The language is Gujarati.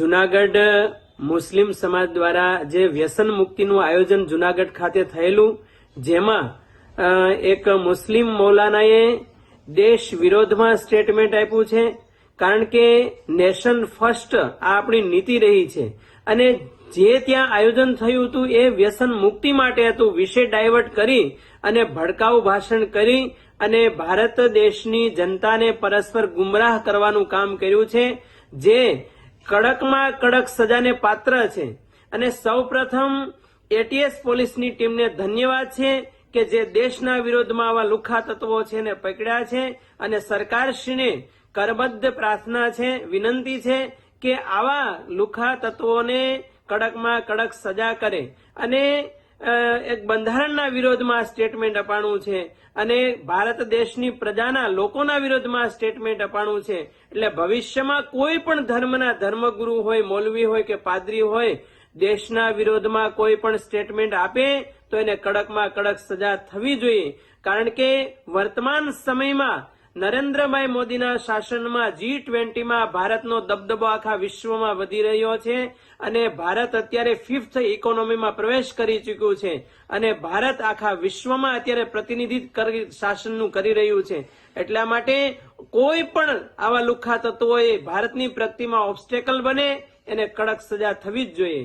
જુનાગઢ મુસ્લિમ સમાજ દ્વારા જે વ્યસન મુક્તિનું આયોજન જુનાગઢ ખાતે થયેલું, જેમાં એક મુસ્લિમ મૌલાનાએ દેશ વિરોધમાં સ્ટેટમેન્ટ આપ્યું છે, કારણ કે નેશન ફર્સ્ટ આ આપણી નીતિ રહી છે. અને જે ત્યાં આયોજન થયું હતું એ વ્યસન મુક્તિ માટે હતું. વિશે ડાયવર્ટ કરી અને ભડકાઉ ભાષણ કરી અને ભારત દેશની જનતાને પરસ્પર ગુમરાહ કરવાનું કામ કર્યું છે, જે કડકમાં કડક સજાને પાત્ર છે. અને સૌપ્રથમ એટીએસ પોલીસની ટીમને ધન્યવાદ છે કે જે દેશના વિરોધમાં આવા લુખા તત્વો છે ને પકડ્યા છે. અને સરકારશ્રીને કરબદ્ધ પ્રાર્થના છે, વિનંતી છે કે આવા લુખા તત્વોને કડકમાં કડક સજા કરે. અને એક બંધારણના વિરોધમાં સ્ટેટમેન્ટ અપાણું છે અને ભારત દેશની પ્રજાના લોકોના વિરોધમાં સ્ટેટમેન્ટ અપાણું છે. એટલે ભવિષ્યમાં કોઈ પણ ધર્મના ધર્મગુરુ હોય, મૌલવી હોય કે પાદરી હોય, દેશના વિરોધમાં કોઈ પણ સ્ટેટમેન્ટ આપે, તો એને કડકમાં કડક સજા થવી જોઈએ. કારણ કે વર્તમાન સમયમાં નરેન્દ્રભાઈ મોદીના શાસનમાં જી ટ્વેન્ટીમાં ભારતનો દબદબો આખા વિશ્વમાં વધી રહ્યો છે અને ભારત અત્યારે ફિફ્થ ઇકોનોમીમાં પ્રવેશ કરી ચૂક્યું છે અને ભારત આખા વિશ્વમાં અત્યારે પ્રતિનિધિત્વ કરી શાસનનું કરી રહ્યું છે. એટલા માટે કોઈ પણ આવા લુખ્ખા તત્વોએ ભારતની પ્રગતિમાં ઓબ્સ્ટેકલ બને, એને કડક સજા થવી જ જોઈએ.